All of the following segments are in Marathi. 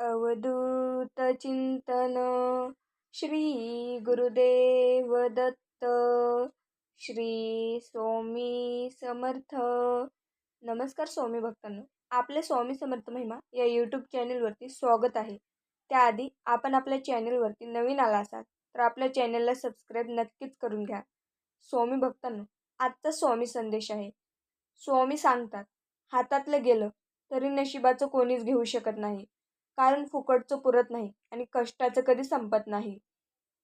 अवधूत चिंतन श्री गुरुदेव दत्त श्री स्वामी समर्थ। नमस्कार स्वामी भक्तांनो आपले स्वामी समर्थ महिमा या यूट्यूब चॅनलवरती स्वागत आहे. त्याआधी आपण आपल्या चॅनलवरती नवीन आला असाल तर आपल्या चॅनलला सबस्क्राईब नक्कीच करून घ्या. स्वामी भक्तांनो आजचा स्वामी संदेश आहे. स्वामी सांगतात हातातलं गेलं तरी नशिबाचं कोणीच घेऊ शकत नाही. कारण फुकटचं पुरत नाही आणि कष्टाचं कधी संपत नाही.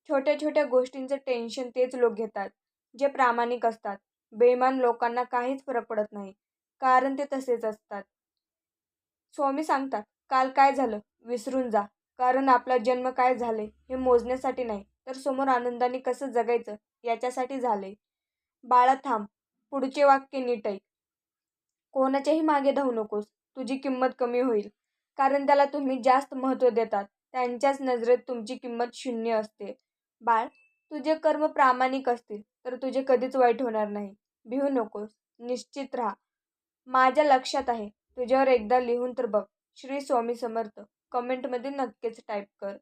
छोट्या छोट्या गोष्टींचं टेन्शन तेच लोक घेतात जे प्रामाणिक असतात. बेमान लोकांना काहीच फरक पडत नाही कारण ते तसेच असतात. स्वामी सांगतात काल काय झालं? विसरून जा. कारण आपला जन्म काय झाले हे मोजण्यासाठी नाही तर समोर आनंदाने कसं जगायचं याच्यासाठी झाले. बाळा थांब पुढचे वाक्य नीट ऐक. कोणाच्याही मागे धावू नकोस तुझी किंमत कमी होईल. कारण त्याला तुम्ही जास्त महत्त्व देतात. त्यांच्याच नजरेत तुमची किंमत शून्य असते. बाळ तुझे कर्म प्रामाणिक असतील तर तुझे कधीच वाईट होणार नाही. भिवू नकोस. निश्चित राहा. माझ्या लक्षात आहे. तुझ्यावर एकदा लिहून तर बघ. श्री स्वामी समर्थ. कमेंटमध्ये नक्कीच टाईप कर.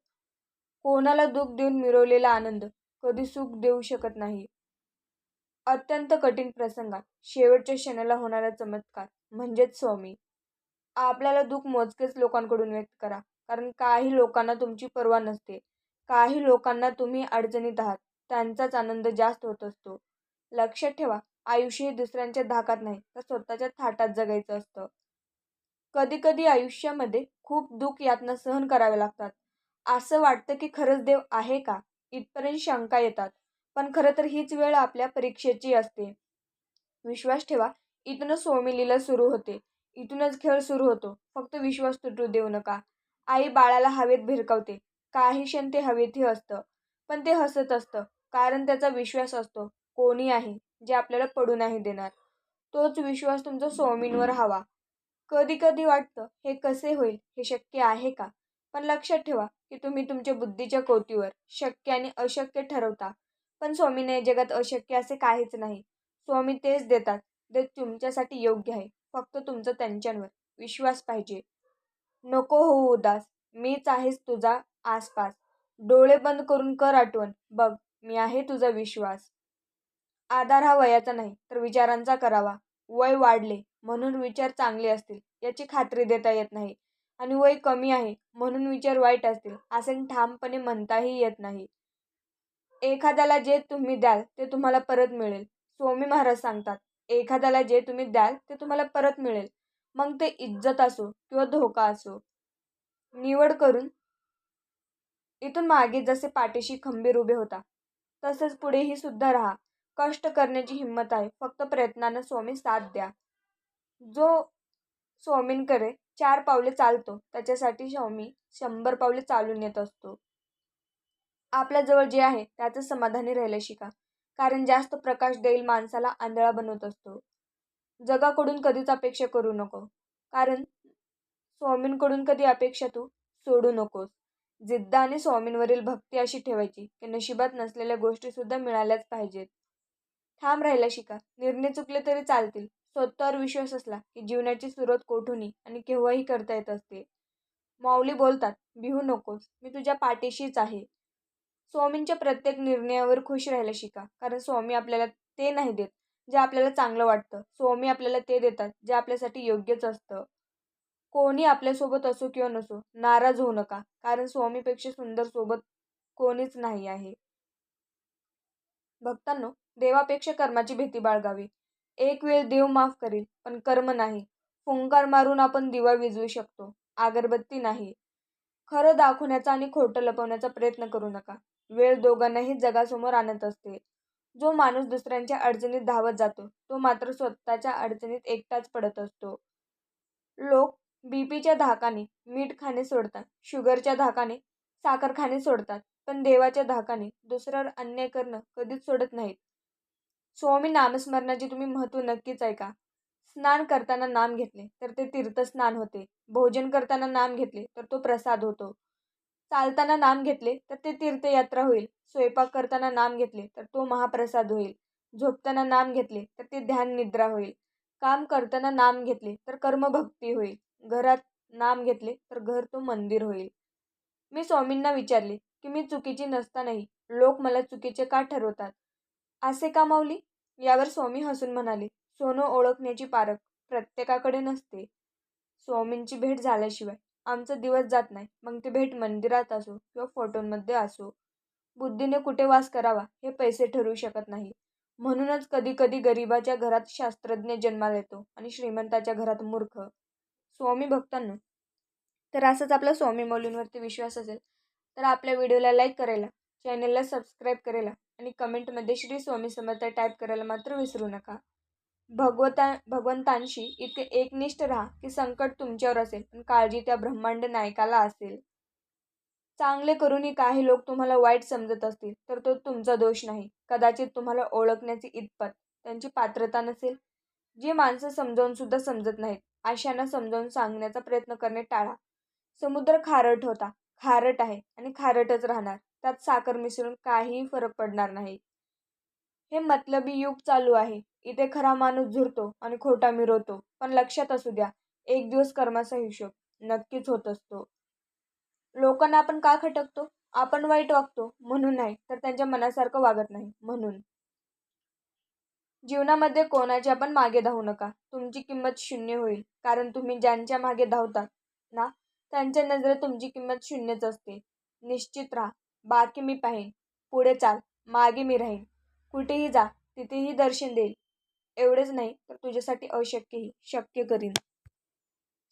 कोणाला दुःख देऊन मिळवलेला आनंद कधी सुख देऊ शकत नाही. अत्यंत कठीण प्रसंगात शेवटच्या क्षणाला होणारा चमत्कार म्हणजेच स्वामी. आपल्याला दुःख मोजकेच लोकांकडून व्यक्त करा. कारण काही लोकांना तुमची पर्वा नसते. काही लोकांना तुम्ही अडचणीत आहात. त्यांचाच आनंद जास्त होत असतो. लक्षात ठेवा आयुष्य हे दुसऱ्यांच्या धाकात नाही तर स्वतःच्या थाटात जगायचं असतं. कधी कधी आयुष्यामध्ये खूप दुःख यातना सहन करावे लागतात. असं वाटतं की खरंच देव आहे का? इथपर्यंत शंका येतात. पण खरं तर हीच वेळ आपल्या परीक्षेची असते. विश्वास ठेवा इथनं सोमिलीला सुरू होते. इथूनच खेळ सुरू होतो. फक्त विश्वास तुटू देऊ नका. आई बाळाला हवेत भिरकावते. काही क्षण ते हवेतही असतं. पण ते हसत असतं. कारण त्याचा विश्वास असतो. कोणी आहे जे आपल्याला पडू नाही देणार. तोच विश्वास तुमचा स्वामींवर हवा. कधी कधी वाटतं हे कसे होईल? हे शक्य आहे का? पण लक्षात ठेवा की तुम्ही तुमच्या बुद्धीच्या कोतीवर शक्य आणि अशक्य ठरवता. पण स्वामीने जगात अशक्य असे काहीच नाही. स्वामी तेच देतात. ते तुमच्यासाठी योग्य आहे. फक्त तुमचं त्यांच्यावर विश्वास पाहिजे. नको हो उदास. मीच आहेस तुझा आसपास. डोळे बंद करून कर आठवण. बघ मी आहे तुझा विश्वास. आधार हा वयाचा नाही तर विचारांचा करावा. वय वाढले म्हणून विचार चांगले असतील याची खात्री देता येत नाही. आणि वय कमी आहे म्हणून विचार वाईट असतील असे ठामपणे म्हणताही येत नाही. एखाद्याला जे तुम्ही द्याल ते तुम्हाला परत मिळेल स्वामी महाराज सांगतात. एखाद्याला जे तुम्ही द्याल ते तुम्हाला परत मिळेल. मग ते इज्जत असो किंवा धोका असो निवड करून इथून मागे जसे पाठीशी खंबीर उभे होता तसेच पुढेही सुद्धा राहा. कष्ट करण्याची हिंमत आहे. फक्त प्रयत्नानं स्वामी साथ द्या. जो स्वामींकडे चार पावले चालतो त्याच्यासाठी स्वामी शंभर पावले चालून येत असतो. आपल्याजवळ जे आहे त्याचं समाधानी राहायला शिका कारण जास्त प्रकाश देईल माणसाला आंधळा बनवत असतो. जगाकडून कधीच अपेक्षा करू नको. कारण स्वामींकडून कधी अपेक्षा तू सोडू नकोस. जिद्द आणि स्वामींवरील भक्ती अशी ठेवायची की नशिबात नसलेल्या गोष्टीसुद्धा मिळाल्याच पाहिजेत. ठाम राहायला शिका. निर्णय चुकले तरी चालतील. स्वतःवर विश्वास असला की जीवनाची सुरुवात कोठूनही आणि केव्हाही करता येत असते. माऊली बोलतात बिहू नकोस. मी तुझ्या पाठीशीच आहे. स्वामींच्या प्रत्येक निर्णयावर खुश राहायला शिका. कारण स्वामी आपल्याला ते नाही देत जे आपल्याला चांगलं वाटतं. स्वामी आपल्याला ते देतात जे आपल्यासाठी योग्यच असतं. कोणी आपल्यासोबत असो किंवा नसो नाराज होऊ नका. कारण स्वामीपेक्षा सुंदर सोबत कोणीच नाही आहे. भक्तांनो देवापेक्षा कर्माची भीती बाळगावी. एक वेळ देव माफ करील पण कर्म नाही. फुंकार मारून आपण दिवा विजवू शकतो. अगरबत्ती नाही. खरं दाखवण्याचा आणि खोटं लपवण्याचा प्रयत्न करू नका. वेळ दोघांनाही जगासमोर आणत असते. जो माणूस दुसऱ्यांच्या अडचणीत धावत जातो तो मात्र स्वतःच्या अडचणीत एकटाच पडत असतो. लोक बीपीच्या धाकाने मीठ खाणे सोडतात शुगरच्या धाकाने साखर खाणे सोडतात पण देवाच्या धाकाने दुसऱ्यावर अन्याय करणं कधीच सोडत नाहीत. स्वामी नामस्मरणाचे तुम्ही महत्त्व नक्कीच ऐका. स्नान करताना नाम घेतले तर ते तीर्थस्नान होते. भोजन करताना नाम घेतले तर तो प्रसाद होतो. चालताना नाम घेतले तर ते तीर्थयात्रा होईल. स्वयंपाक करताना नाम घेतले तर तो महाप्रसाद होईल. झोपताना नाम घेतले तर ते ध्यान निद्रा होईल. काम करताना नाम घेतले तर कर्मभक्ती होईल. घरात नाम घेतले तर घर तो मंदिर होईल. मी स्वामींना विचारले की मी चुकीची नसतानाही लोक मला चुकीचे का ठरवतात? असे का माऊली? यावर स्वामी हसून म्हणाले सोनं ओळखण्याची पारख प्रत्येकाकडे नसते. स्वामींची भेट झाल्याशिवाय आमचा दिवस जात नाही. मग ती भेट मंदिरात असो किंवा फोटोंमध्ये असो. बुद्धीने कुठे वास करावा हे पैसे ठरवू शकत नाही. म्हणूनच कधी कधी गरिबाच्या घरात शास्त्रज्ञ जन्माला येतो आणि श्रीमंताच्या घरात मूर्ख. स्वामी भक्तांनो तर असंच आपला स्वामी मौलींवरती विश्वास असेल तर आपल्या व्हिडिओला लाईक करायला चॅनलला सबस्क्राईब करायला आणि कमेंटमध्ये श्री स्वामी समर्थ टाईप करायला मात्र विसरू नका. भगवता भगवंतांशी इतके एकनिष्ठ राहा की संकट तुमच्यावर असेल पण काळजी त्या ब्रह्मांड नायकाला असेल. चांगले करूनही काही लोक तुम्हाला वाईट समजत असतील तर तो तुमचा दोष नाही. कदाचित तुम्हाला ओळखण्याची इतपत त्यांची पात्रता नसेल. जी माणसं समजावून सुद्धा समजत नाहीत अशांना समजावून सांगण्याचा प्रयत्न करणे टाळा. समुद्र खारट होता खारट आहे आणि खारटच राहणार. त्यात साखर मिसळून काहीही फरक पडणार नाही. हे मतलबी युग चालू आहे. इथे खरा माणूस झुरतो आणि खोटा मिरवतो. पण लक्षात असू द्या एक दिवस कर्माचा हिशोब नक्कीच होत असतो. लोकांना आपण का खटकतो? आपण वाईट वागतो. म्हणून नाही तर त्यांच्या मनासारखं वागत नाही. म्हणून. जीवनामध्ये कोणाच्या पण मागे धावू नका. तुमची किंमत शून्य होईल. कारण तुम्ही ज्यांच्या मागे धावतात ना त्यांच्या नजरेत तुमची किंमत शून्यच असते. निश्चित राहा. बाकी मी पाहीन. पुढे चाल. मागे मी राहीन. कुठेही जा तिथेही दर्शन देईल. एवढेच नाही तर तुझ्यासाठी अशक्यही शक्य करीन.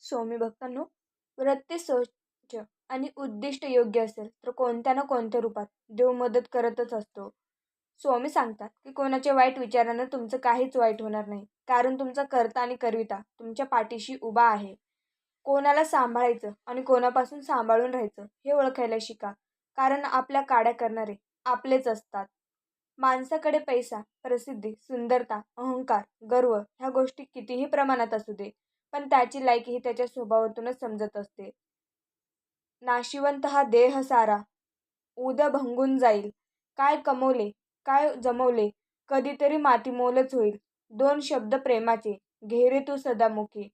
स्वामी भक्तांनो व्रत्य स्वच्छ आणि उद्दिष्ट योग्य असेल तर कोणत्या ना कोणत्या रूपात देव मदत करतच असतो. स्वामी सांगतात की कोणाच्या वाईट विचारानं तुमचं काहीच वाईट होणार नाही कारण तुमचा कर्ता आणि करविता तुमच्या पाठीशी उभा आहे. कोणाला सांभाळायचं आणि कोणापासून सांभाळून राहायचं हे ओळखायला शिका कारण आपल्या काड्या करणारे आपलेच असतात. माणसाकडे पैसा प्रसिद्धी सुंदरता अहंकार गर्व ह्या गोष्टी कितीही प्रमाणात असू दे पण त्याची लायकी ही त्याच्या स्वभावातूनच समजत असते. नाशिवंत हा देह सारा उद्या भंगून जाईल. काय कमवले काय जमवले कधीतरी मातीमोलच होईल. दोन शब्द प्रेमाचे घेरे तू सदामुखी.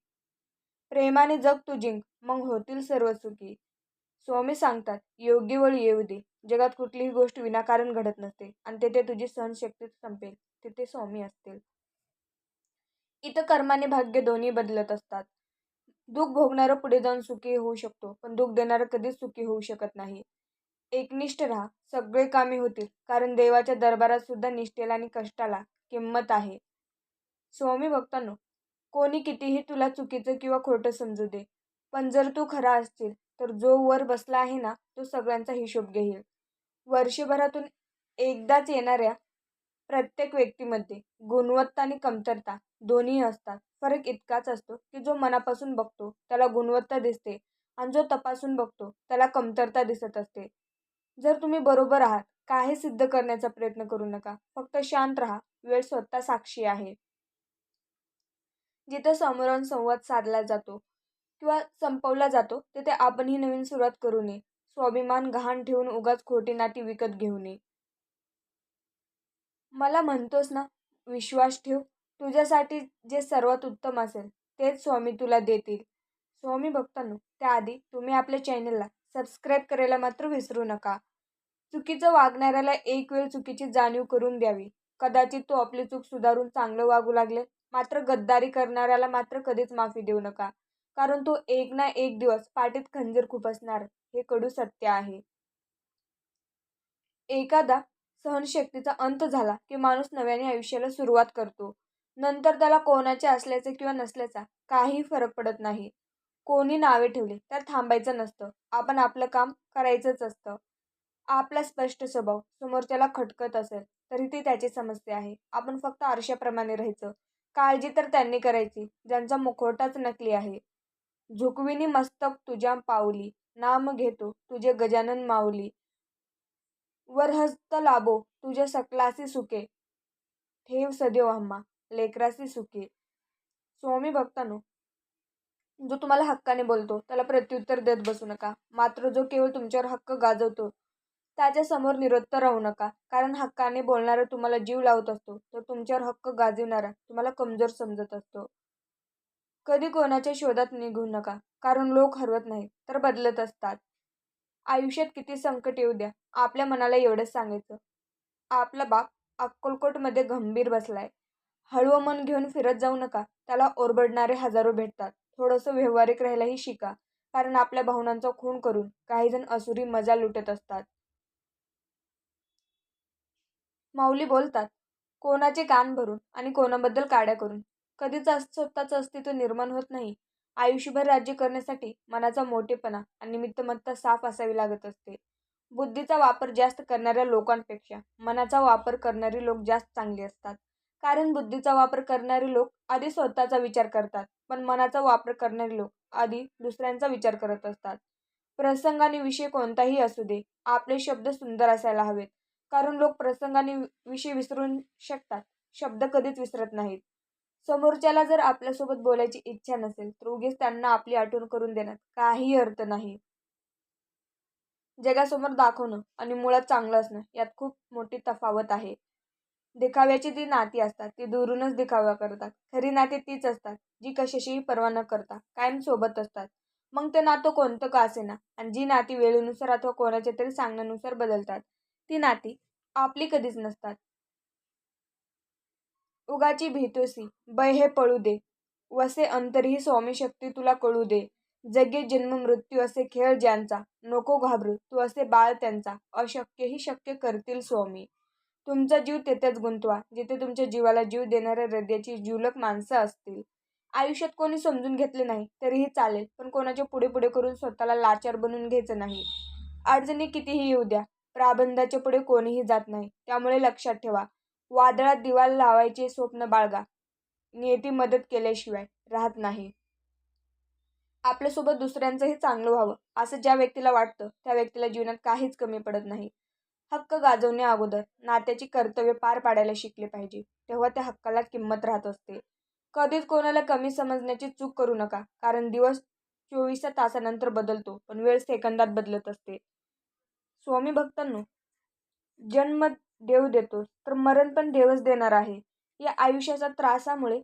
प्रेमाने जग तू जिंक मग होतील सर्व सुखी. स्वामी सांगतात योग्य वेळ येऊ दे. जगात कुठलीही गोष्ट विनाकारण घडत नसते आणि तेथे तुझी सहनशक्ती संपेल. तिथे स्वामी असतील. इथं कर्माने भाग्य दोन्ही बदलत असतात. दुःख भोगणारं पुढे जाऊन सुखी होऊ शकतो पण दुःख देणारं कधीच सुखी होऊ शकत नाही. एकनिष्ठ राहा. सगळे कामे होतील कारण देवाच्या दरबारात सुद्धा निष्ठेला आणि कष्टाला किंमत आहे. स्वामी भक्तांनो कोणी कितीही तुला चुकीचं किंवा खोटं समजू दे पण जर तू खरा असशील तर जो वर बसला आहे ना तो सगळ्यांचा हिशोब घेईल. वर्षभरातून एकदाच येणाऱ्या प्रत्येक व्यक्तीमध्ये गुणवत्ता आणि कमतरता दोन्ही असतात. फरक इतकाच असतो की जो मनापासून बघतो त्याला गुणवत्ता दिसते आणि जो तपासून बघतो त्याला कमतरता दिसत असते. जर तुम्ही बरोबर आहात काही सिद्ध करण्याचा प्रयत्न करू नका. फक्त शांत राहा. वेळ स्वतः साक्षी आहे. जिथं समोरान संवाद साधला जातो किंवा संपवला जातो तिथे आपणही नवीन सुरुवात करू नये. स्वाभिमान गहाण ठेवून उगाच खोटी नाती विकत घेऊ नये. मला म्हणतोस ना विश्वास ठेव. तुझ्यासाठी जे सर्वात उत्तम असेल तेच स्वामी तुला देतील. स्वामी भक्तांनो त्याआधी तुम्ही आपल्या चॅनलला सबस्क्राईब करायला मात्र विसरू नका. चुकीचं वागणाऱ्याला एक वेळ चुकीची जाणीव करून द्यावी. कदाचित तो आपली चूक सुधारून चांगलं वागू लागले मात्र गद्दारी करणाऱ्याला मात्र कधीच माफी देऊ नका. कारण तो एक ना एक दिवस पाठीत खंजीर खुपसणार हे कडू सत्य आहे. एखादा सहनशक्तीचा अंत झाला की माणूस नव्याने आयुष्याला सुरुवात करतो. नंतर त्याला कोणाचे असल्याचे किंवा नसल्याचा काही फरक पडत नाही. कोणी नावे ठेवले तर थांबायचं नसतं. आपण आपलं काम करायचंच असतं. आपला स्पष्ट स्वभाव समोरच्याला खटकत असेल तरी ती त्याची समस्या आहे. आपण फक्त आरशाप्रमाणे राहायचं. काळजी तर त्यांनी करायची ज्यांचा मुखवटाच नकली आहे. झुकविनी मस्तक तुझ्या पावली नाम घेतो तुझे गजानन माऊली. वरहस्त लाभो तुझ्या सकलासी सुके ठेव सदैव आम्हा लेकरासी सुके स्वामी भक्तानो जो तुम्हाला हक्काने बोलतो त्याला प्रत्युत्तर देत बसू नका. मात्र जो केवळ तुमच्यावर हक्क गाजवतो त्याच्यासमोर निरुत्तर राहू नका. कारण हक्काने बोलणारा तुम्हाला जीव लावत असतो तर तुमच्यावर हक्क गाजवणारा तुम्हाला कमजोर समजत असतो. कधी कोणाच्या शोधात निघू नका कारण लोक हरवत नाहीत तर बदलत असतात. आयुष्यात किती संकट येऊ द्या आपल्या मनाला एवढंच सांगायचं. आपला बाप अक्कलकोटमध्ये गंभीर बसलाय. हळवं मन घेऊन फिरत जाऊ नका त्याला ओरबडणारे हजारो भेटतात. थोडंसं व्यावहारिक राहायलाही शिका कारण आपल्या भावनांचा खून करून काही जण असुरी मजा लुटत असतात. माऊली बोलतात कोणाचे कान भरून आणि कोणाबद्दल काड्या करून कधीच स्वतःचं अस्तित्व निर्माण होत नाही. आयुष्यभर राज्य करण्यासाठी मनाचा मोठेपणा आणि निमित्तमत्ता साफ असावी लागत असते. बुद्धीचा वापर जास्त करणाऱ्या लोकांपेक्षा मनाचा वापर करणारे लोक जास्त चांगले असतात. कारण बुद्धीचा वापर करणारे लोक आधी स्वतःचा विचार करतात पण मनाचा वापर करणारे लोक आधी दुसऱ्यांचा विचार करत असतात. प्रसंग आणि विषय कोणताही असू दे आपले शब्द सुंदर असायला हवेत. कारण लोक प्रसंगाने विषय विसरून शकतात. शब्द कधीच विसरत नाहीत. समोरच्याला जर आपल्यासोबत बोलायची इच्छा नसेल तर उगीच त्यांना आपली आठवण करून देण्यात काही अर्थ नाही. जगासमोर दाखवणं आणि मुळात चांगलं असणं यात खूप मोठी तफावत आहे. दिखाव्याची ती नाती असतात ती दुरूनच दिखावा करतात. खरी नाती तीच असतात जी कशाशीही पर्वा न करता कायम सोबत असतात. मग ते नातं कोणतं का असेना? आणि जी नाती वेळेनुसार अथवा कोणाच्या तरी सांगण्यानुसार बदलतात ती नाती आपली कधीच नसतात. उगाची भीतोसी बै हे पळू दे. वसे अंतरही स्वामी शक्ती तुला कळू दे. जगे जन्म मृत्यू असे खेळ ज्यांचा. नको घाबरू. तू असे बाळ त्यांचा. अशक्यही शक्य करतील स्वामी. तुमचा जीव तेथेच गुंतवा. जिथे तुमच्या जीवाला जीव देणाऱ्या हृदयाची जीवलक माणसं असतील. आयुष्यात कोणी समजून घेतले नाही तरीही चालेल. पण कोणाच्या पुढे पुढे करून स्वतःला लाचार बनवून घ्यायचं नाही. अडचणी कितीही येऊ द्या. प्राबंधाच्या पुढे कोणीही जात नाही. त्यामुळे लक्षात ठेवा. वादळात दिवाल लावायचे स्वप्न बाळगा. नियती मदत केल्याशिवाय राहत नाही. आपल्यासोबत दुसऱ्यांचंही चांगलं व्हावं असं ज्या व्यक्तीला वाटतं त्या व्यक्तीला जीवनात काहीच कमी पडत नाही. हक्क गाजवण्या अगोदर नात्याची कर्तव्य पार पाडायला शिकले पाहिजे तेव्हा त्या हक्काला किंमत राहत असते. कधीच कोणाला कमी समजण्याची चूक करू नका कारण दिवस चोवीस तासानंतर बदलतो पण वेळ सेकंदात बदलत असते. स्वामी भक्तांनो जन्म देव देतो तर मरण पण देवच देणार आहे. या आयुष्याच्या त्रासामुळे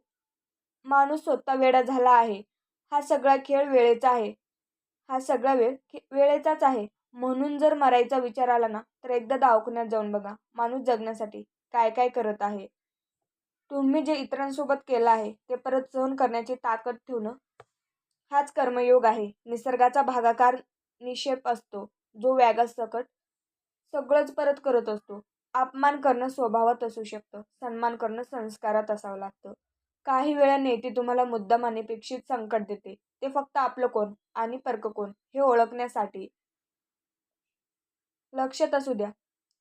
माणूस स्वतः वेडा झाला आहे. हा सगळा खेळ वेळेचा आहे. हा सगळा वेळ वेळेचाच आहे. म्हणून जर मरायचा विचार आला ना तर एकदा दवाखान्यात जाऊन बघा माणूस जगण्यासाठी काय काय करत आहे. तुम्ही जे इतरांसोबत केलं आहे ते परत सहन करण्याची ताकद ठेवणं हाच कर्मयोग आहे. निसर्गाचा भागाकार निक्षेप असतो. जो व्यागासकट सगळंच परत करत असतो. अपमान करणं स्वभावात असू शकतं. सन्मान करणं संस्कारात असावं लागतं. काही वेळा नेते तुम्हाला मुद्दाम अनपेक्षित संकट देते. ते फक्त आपलं कोण आणि पर्क कोण हे ओळखण्यासाठी. लक्षात असू द्या.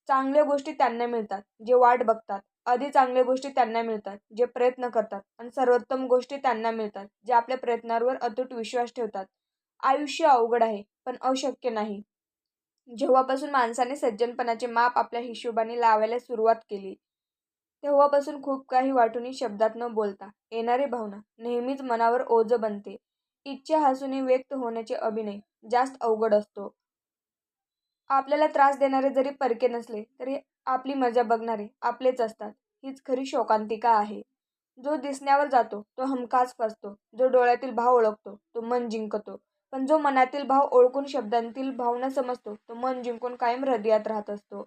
चांगल्या गोष्टी त्यांना मिळतात जे वाट बघतात. आधी चांगल्या गोष्टी त्यांना मिळतात जे प्रयत्न करतात आणि सर्वोत्तम गोष्टी त्यांना मिळतात जे आपल्या प्रयत्नांवर अतूट विश्वास ठेवतात. आयुष्य अवघड आहे पण अशक्य नाही. जेव्हापासून माणसाने सज्जनपणाचे माप आपल्या हिशोबाने लावायला सुरुवात केली तेव्हापासून खूप काही वाटूनही शब्दात न बोलता येणारी भावना. नेहमीच मनावर ओझ बनते. इच्छा हसूने व्यक्त होण्याचे अभिनय जास्त अवघड असतो. आपल्याला त्रास देणारे जरी परके नसले तरी आपली मजा बघणारे आपलेच असतात. हीच खरी शोकांतिका आहे. जो दिसण्यावर जातो तो हमखास फसतो. जो डोळ्यातील भाव ओळखतो तो मन जिंकतो. पण जो मनातील भाव ओळखून शब्दांतील भावना समजतो तो मन जिंकून कायम हृदयात राहत असतो.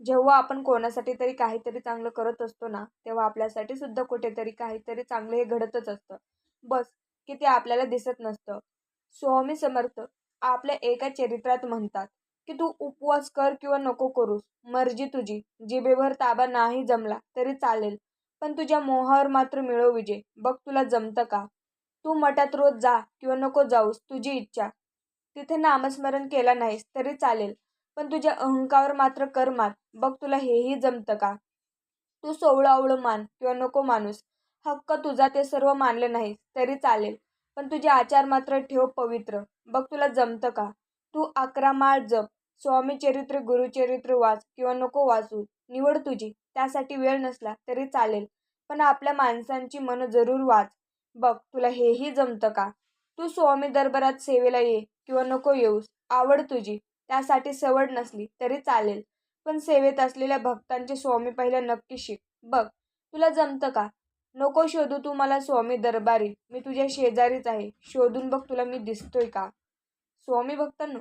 जेव्हा आपण कोणासाठी तरी काहीतरी चांगलं करत असतो ना तेव्हा आपल्यासाठी सुद्धा कुठेतरी काहीतरी चांगलं हे घडतच असतं. बस की ते आपल्याला दिसत नसतं. स्वामी समर्थ आपल्या एका चरित्रात म्हणतात की तू उपवास कर किंवा नको करूस. मर्जी तुझी. जिभेवर ताबा नाही जमला तरी चालेल. पण तुझ्या मोहावर मात्र मिळव विजय. बघ तुला जमतं का? तू मठात रोज जा किंवा नको जाऊस तुझी इच्छा. तिथे नामस्मरण केला नाहीस तरी चालेल पण तुझ्या अहंकावर मात्र कर मात. बघ तुला हेही जमतं का? तू सोवळं मान किंवा नको माणूस हक्क तुझा ते सर्व मानले नाहीस तरी चालेल पण तुझे आचार मात्र ठेव पवित्र. बघ तुला जमतं का? तू अकरा माळ जप स्वामी चरित्र गुरुचरित्र वाच किंवा नको वाचू. निवड तुझी त्यासाठी वेळ नसला तरी चालेल पण आपल्या माणसांची मन जरूर वाच. बघ तुला हेही जमतं का? तू स्वामी दरबारात सेवेला ये किंवा नको येऊस आवड तुझी. त्यासाठी सवड नसली तरी चालेल. पण सेवेत असलेल्या भक्तांचे स्वामी पहिल्या नक्की शिक. बघ तुला जमतं का? नको शोधू तू मला स्वामी दरबारी. मी तुझ्या शेजारीच आहे. शोधून बघ तुला मी दिसतोय का? स्वामी भक्तांनो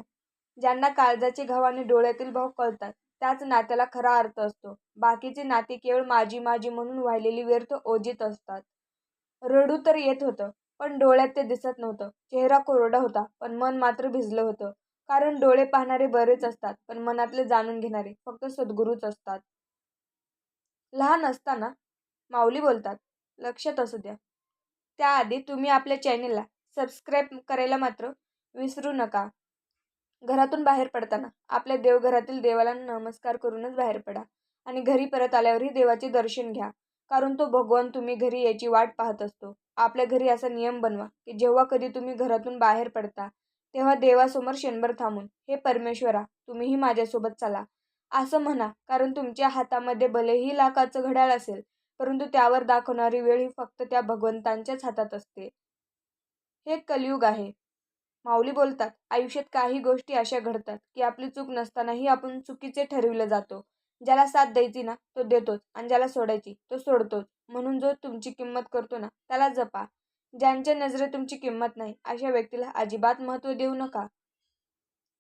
ज्यांना काळजाचे घाव आणि डोळ्यातील भाव कळतात त्याच नात्याला खरा अर्थ असतो. बाकीचे नाते केवळ माझी माझी म्हणून वाहिलेली व्यर्थ ओजित असतात. रडू तर येत होतं पण डोळ्यात ते दिसत नव्हतं. चेहरा कोरडा होता पण मन मात्र भिजलं होतं. कारण डोळे पाहणारे बरेच असतात पण मनातले जाणून घेणारे फक्त सद्गुरूच असतात. लहान असताना माऊली बोलतात लक्षात असू द्या. त्याआधी तुम्ही आपल्या चॅनेलला सबस्क्राईब करायला मात्र विसरू नका. घरातून बाहेर पडताना आपल्या देवघरातील देवाला नमस्कार करूनच बाहेर पडा आणि घरी परत आल्यावरही देवाचे दर्शन घ्या. कारण तो भगवान तुम्ही घरी याची वाट पाहत असतो. आपल्या घरी असा नियम बनवा की जेव्हा कधी तुम्ही घरातून बाहेर पडता तेव्हा देवासमोर क्षणभर थांबून हे परमेश्वरा तुम्हीही माझ्यासोबत चला. असं म्हणा कारण तुमच्या हातामध्ये भलेही लाखाचं घड्याळ असेल परंतु त्यावर दाखवणारी वेळ ही फक्त त्या भगवंतांच्याच हातात असते. हे कलियुग आहे. माऊली बोलतात आयुष्यात काही गोष्टी अशा घडतात की आपली चूक नसतानाही आपण चुकीचे ठरविलं जातो. ज्याला साथ द्यायची ना तो देतोच आणि ज्याला सोडायची तो सोडतोच. म्हणून जो तुमची किंमत करतो ना त्याला जपा. ज्यांच्या नजरेत तुमची किंमत नाही अशा व्यक्तीला अजिबात महत्त्व देऊ नका.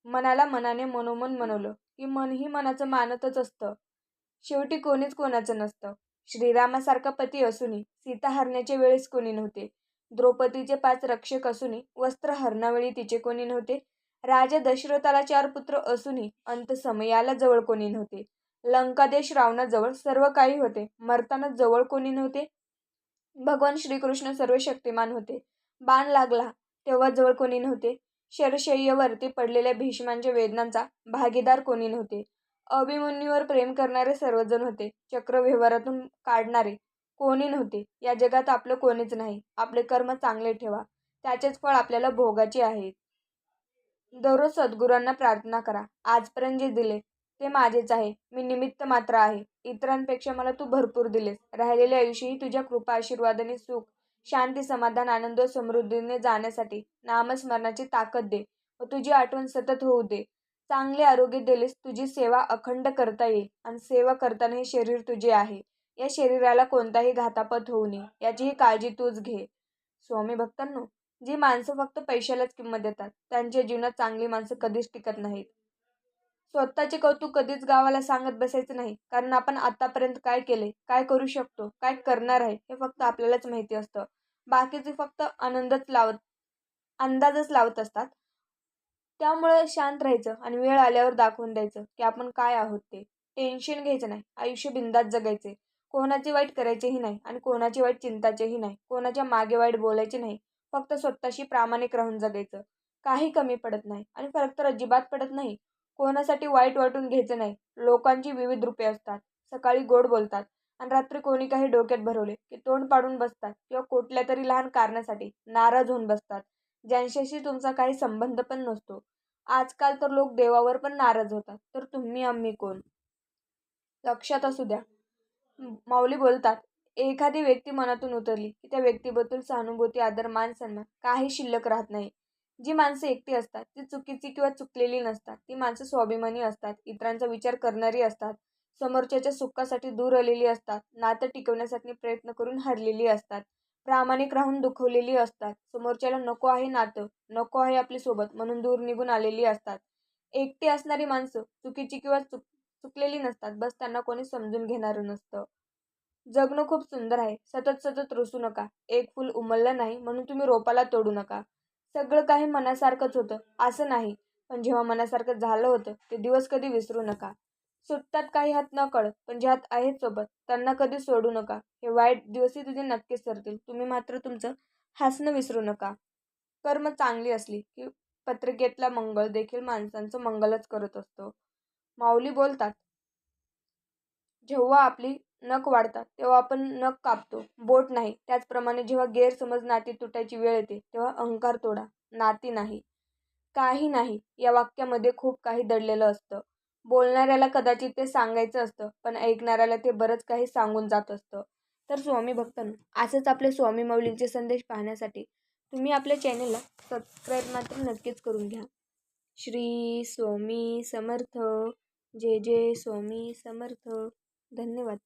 मनाला मनाने मनोमन मनवलं की मनही मनाचं मानतच असतं. शेवटी कोणीच कोणाचं नसतं. श्रीरामासारखा पती असूनही सीता हरण्याच्या वेळेस कोणी नव्हते. द्रौपदीचे पाच रक्षक असूनही वस्त्र हरणावेळी तिचे कोणी नव्हते. राजा दशरथाला चार पुत्र असूनही अंत समयाला जवळ कोणी नव्हते. लंकादेश रावणाजवळ सर्व काही होते. मरताना जवळ कोणी नव्हते. भगवान श्रीकृष्ण सर्व शक्तिमान होते. बाण लागला तेव्हा जवळ कोणी नव्हते. शरशय्यवरती पडलेल्या भीष्मांच्या वेदनांचा भागीदार कोणी नव्हते. अभिमन्यूवर प्रेम करणारे सर्वजण होते. चक्र व्यवहारातून काढणारे कोणी नव्हते. या जगात आपलं कोणीच नाही. आपले कर्म चांगले ठेवा. त्याचेच फळ आपल्याला भोगाचे आहे. दररोज सद्गुरांना प्रार्थना करा. आजपर्यंत जे दिले ते माझेच आहे. मी निमित्त मात्र आहे. इतरांपेक्षा मला तू भरपूर दिलेस. राहिलेले आयुष्यही तुझ्या कृपा आशीर्वादाने सुख शांती समाधान आनंद समृद्धीने जाण्यासाठी नामस्मरणाची ताकद दे व तुझी आठवण सतत होऊ दे. चांगले आरोग्य दिलेस तुझी सेवा अखंड करता येईल आणि सेवा करताना हे शरीर तुझे आहे. या शरीराला कोणताही घातापत होऊ नये. याचीही काळजी तूच घे. स्वामी भक्तांनो जी माणसं फक्त पैशालाच किंमत देतात त्यांच्या जीवनात चांगली माणसं कधीच टिकत नाहीत. स्वतःचे कौतुक कधीच गावाला सांगत बसायचं नाही. कारण आपण आतापर्यंत काय केले काय करू शकतो? काय करणार आहे? हे फक्त आपल्यालाच माहिती असतं. बाकीचे फक्त आनंदच लावत अंदाजच लावत असतात. त्यामुळे शांत राहायचं आणि वेळ आल्यावर दाखवून द्यायचं की आपण काय आहोत ते. टेन्शन घ्यायचं नाही. आयुष्य बिंदात जगायचे कोणाचे वाईट करायचेही नाही आणि कोणाची वाईट चिंताचेही नाही. कोणाच्या मागे वाईट बोलायचे नाही. फक्त स्वतःशी प्रामाणिक राहून जगायचं. काही कमी पडत नाही आणि फरक तर अजिबात पडत नाही. कोणासाठी वाईट वाटून घ्यायचं नाही. लोकांची विविध रूपे असतात. सकाळी गोड बोलतात. आणि रात्री कोणी काही डोक्यात भरवले की तोंड पाडून बसतात किंवा कुठल्या तरी लहान कारणासाठी नाराज होऊन बसतात. ज्यांच्याशी तुमचा काही संबंध पण नसतो. आजकाल तर लोक देवावर पण नाराज होतात. तर तुम्ही आम्ही कोण? लक्षात असू द्या. माऊली बोलतात एखादी व्यक्ती मनातून उतरली की त्या व्यक्तीबद्दल सहानुभूती आदर मान सन्मान काही शिल्लक राहत नाही. जी माणसं एकटी असतात ती चुकीची किंवा चुकलेली नसतात. ती माणसं स्वाभिमानी असतात इतरांचा विचार करणारी असतात समोरच्याच्या सुखासाठी दूर आलेली असतात नातं टिकवण्यासाठी प्रयत्न करून हरलेली असतात प्रामाणिक राहून दुखवलेली असतात समोरच्याला नको आहे नातं नको आहे आपली सोबत म्हणून दूर निघून आलेली असतात. एकटी असणारी माणसं चुकीची किंवा चुक चुकलेली नसतात बस त्यांना कोणी समजून घेणारं नसतं. जगणं खूप सुंदर आहे सतत सतत रुसू नका एक फुल उमललं नाही म्हणून तुम्ही रोपाला तोडू नका. सगळं काही मनासारखंच होतं. असं नाही. पण जेव्हा मनासारखं झालं होतं ते दिवस कधी विसरू नका. सुटतात काही हात न कळत पण जे हात आहेत सोबत त्यांना कधी सोडू नका. हे वाईट दिवसही तुझे नक्कीच सरतील तुम्ही मात्र तुमचं हसणं विसरू नका. कर्म चांगली असली की पत्रिकेतला मंगळ देखील माणसांचं मंगलच करत असतो. माऊली बोलतात जेव्हा आपली नख वाढतात तेव्हा आपण नख कापतो. बोट नाही. त्याचप्रमाणे जेव्हा गैरसमज नाती तुटायची वेळ येते तेव्हा अहंकार तोडा. नाती नाही. काही नाही. या वाक्यामध्ये खूप काही दडलेलं असतं. बोलणाऱ्याला कदाचित ते सांगायचं असतं पण ऐकणाऱ्याला ते बरंच काही सांगून जात असतं. तर स्वामी भक्तांनो असेच आपले स्वामी मौलींचे संदेश पाहण्यासाठी तुम्ही आपल्या चॅनेलला सबस्क्राईब मात्र नक्कीच करून घ्या. श्री स्वामी समर्थ. जय जय स्वामी समर्थ. धन्यवाद.